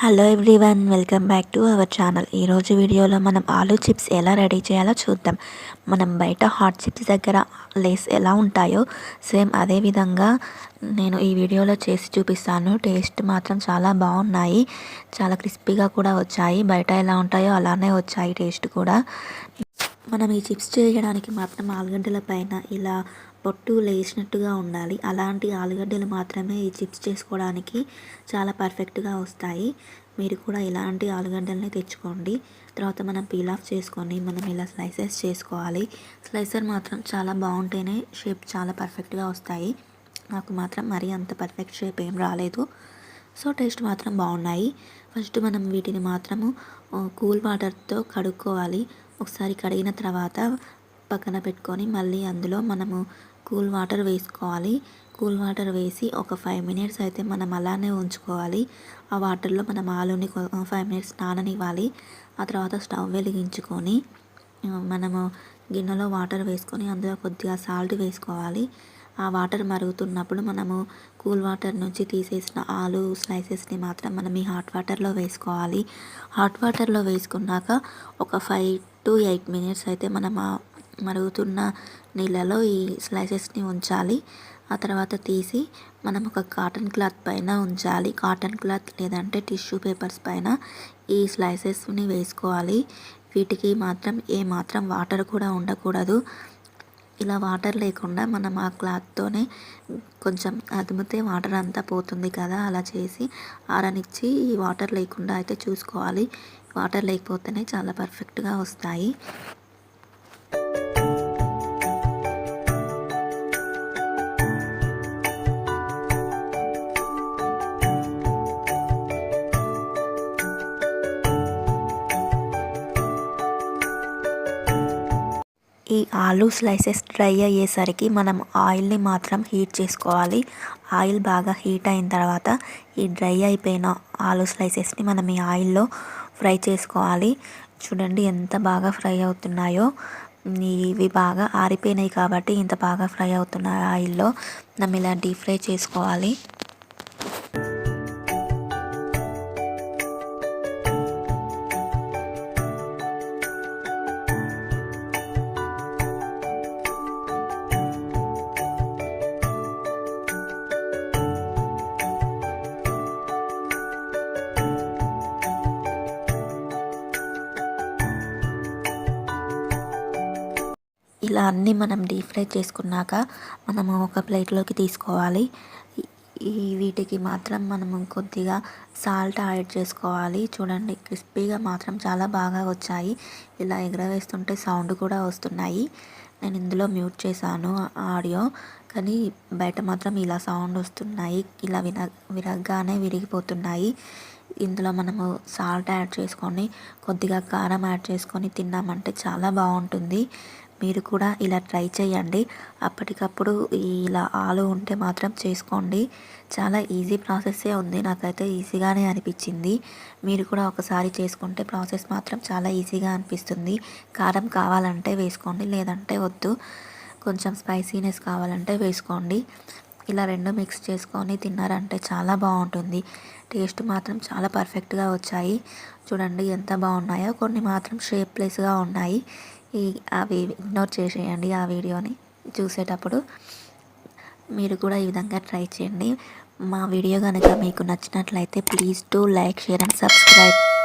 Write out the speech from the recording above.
Hello everyone welcome back to our channel ఈరోజు వీడియోలో మనం ఆలూ చిప్స్ ఎలా రెడీ చేయాలో చూద్దాం. మనం బయట హాట్ చిప్స్ దగ్గర లేస్ ఎలా ఉంటాయో సేమ్ అదే విధంగా నేను ఈ వీడియోలో చేసి చూపిస్తాను. టేస్ట్ మాత్రం చాలా బాగున్నాయి. చాలా క్రిస్పీగా కూడా వచ్చాయి. బయట ఎలా ఉంటాయో అలానే వచ్చాయి టేస్ట్ కూడా. మనం ఈ చిప్స్ చేయడానికి మాత్రం ఆలుగడ్డల పైన ఇలా పొట్టు లేచినట్టుగా ఉండాలి. అలాంటి ఆలుగడ్డలు మాత్రమే ఈ చిప్స్ చేసుకోవడానికి చాలా పర్ఫెక్ట్గా వస్తాయి. మీరు కూడా ఇలాంటి ఆలుగడ్డల్ని తెచ్చుకోండి. తర్వాత మనం పీల్ ఆఫ్ చేసుకొని మనం ఇలా స్లైసెస్ చేసుకోవాలి. స్లైసర్ మాత్రం చాలా బాగుంటేనే షేప్ చాలా పర్ఫెక్ట్గా వస్తాయి. నాకు మాత్రం మరీ అంత పర్ఫెక్ట్ షేప్ ఏం రాలేదు. సో టేస్ట్ మాత్రం బాగున్నాయి. ఫస్ట్ మనం వీటిని మాత్రము కూల్ వాటర్తో కడుక్కోవాలి. ఒకసారి కడిగిన తర్వాత పక్కన పెట్టుకొని మళ్ళీ అందులో మనము కూల్ వాటర్ వేసుకోవాలి. కూల్ వాటర్ వేసి ఒక ఫైవ్ మినిట్స్ అయితే మనం అలానే ఉంచుకోవాలి. ఆ వాటర్లో మనం ఆలుని ఫైవ్ మినిట్స్ నాననివ్వాలి. ఆ తర్వాత స్టవ్ వెలిగించుకొని మనము గిన్నెలో వాటర్ వేసుకొని అందులో కొద్దిగా సాల్ట్ వేసుకోవాలి. ఆ వాటర్ మరుగుతున్నప్పుడు మనము కూల్ వాటర్ నుంచి తీసేసిన ఆలు స్లైసెస్ని మాత్రం మనం ఈ హాట్ వాటర్లో వేసుకోవాలి. హాట్ వాటర్లో వేసుకున్నాక ఒక ఫైవ్ టు ఎయిట్ మినిట్స్ అయితే మనం మరుగుతున్న నీళ్ళలో ఈ స్లైసెస్ని ఉంచాలి. ఆ తర్వాత తీసి మనం ఒక కాటన్ క్లాత్ పైన ఉంచాలి. కాటన్ క్లాత్ లేదంటే టిష్యూ పేపర్స్ పైన ఈ స్లైసెస్ని వేసుకోవాలి. వీటికి మాత్రం ఏ మాత్రం వాటర్ కూడా ఉండకూడదు. ఇలా వాటర్ లేకుండా మనం ఆ క్లాత్తోనే కొంచెం అదిమితే వాటర్ అంతా పోతుంది కదా. అలా చేసి ఆరనిచ్చి ఈ వాటర్ లేకుండా అయితే చూసుకోవాలి. వాటర్ లేకపోతేనే చాలా పర్ఫెక్ట్గా వస్తాయి. ఈ ఆలూ స్లైసెస్ డ్రై అయ్యేసరికి మనం ఆయిల్ని మాత్రం హీట్ చేసుకోవాలి. ఆయిల్ బాగా హీట్ అయిన తర్వాత ఈ డ్రై అయిపోయిన ఆలూ స్లైసెస్ని మనం ఈ ఆయిల్లో ఫ్రై చేసుకోవాలి. చూడండి ఎంత బాగా ఫ్రై అవుతున్నాయో. ఇవి బాగా ఆరిపోయినాయి కాబట్టి ఇంత బాగా ఫ్రై అవుతున్నాయి ఆయిల్లో. మనం ఇలా డీప్ ఫ్రై చేసుకోవాలి. ఇలా అన్నీ మనం డీప్ ఫ్రై చేసుకున్నాక మనము ఒక ప్లేట్లోకి తీసుకోవాలి. ఈ వీటికి మాత్రం మనము కొద్దిగా సాల్ట్ యాడ్ చేసుకోవాలి. చూడండి క్రిస్పీగా మాత్రం చాలా బాగా వచ్చాయి. ఇలా ఎగరవేస్తుంటే సౌండ్ కూడా వస్తున్నాయి. నేను ఇందులో మ్యూట్ చేశాను ఆడియో కానీ బయట మాత్రం ఇలా సౌండ్ వస్తున్నాయి. ఇలా విన విరగ్గానే విరిగిపోతున్నాయి. ఇందులో మనము సాల్ట్ యాడ్ చేసుకొని కొద్దిగా కారం యాడ్ చేసుకొని తిన్నామంటే చాలా బాగుంటుంది. మీరు కూడా ఇలా ట్రై చేయండి. అప్పటికప్పుడు ఇలా ఆలు ఉంటే మాత్రం చేసుకోండి. చాలా ఈజీ ప్రాసెస్సే ఉంది. నాకైతే ఈజీగానే అనిపించింది. మీరు కూడా ఒకసారి చేసుకుంటే ప్రాసెస్ మాత్రం చాలా ఈజీగా అనిపిస్తుంది. కారం కావాలంటే వేసుకోండి లేదంటే వద్దు. కొంచెం స్పైసీనెస్ కావాలంటే వేసుకోండి. ఇలా రెండు మిక్స్ చేసుకొని తిన్నారంటే చాలా బాగుంటుంది. టేస్ట్ మాత్రం చాలా పర్ఫెక్ట్గా వచ్చాయి. చూడండి ఎంత బాగున్నాయో. కొన్ని మాత్రం షేప్లెస్గా ఉన్నాయి. ఈ అవి ఇగ్నోర్ చేసేయండి ఆ వీడియోని చూసేటప్పుడు. మీరు కూడా ఈ విధంగా ట్రై చేయండి. మా వీడియో కనుక మీకు నచ్చినట్లయితే please to like share and subscribe.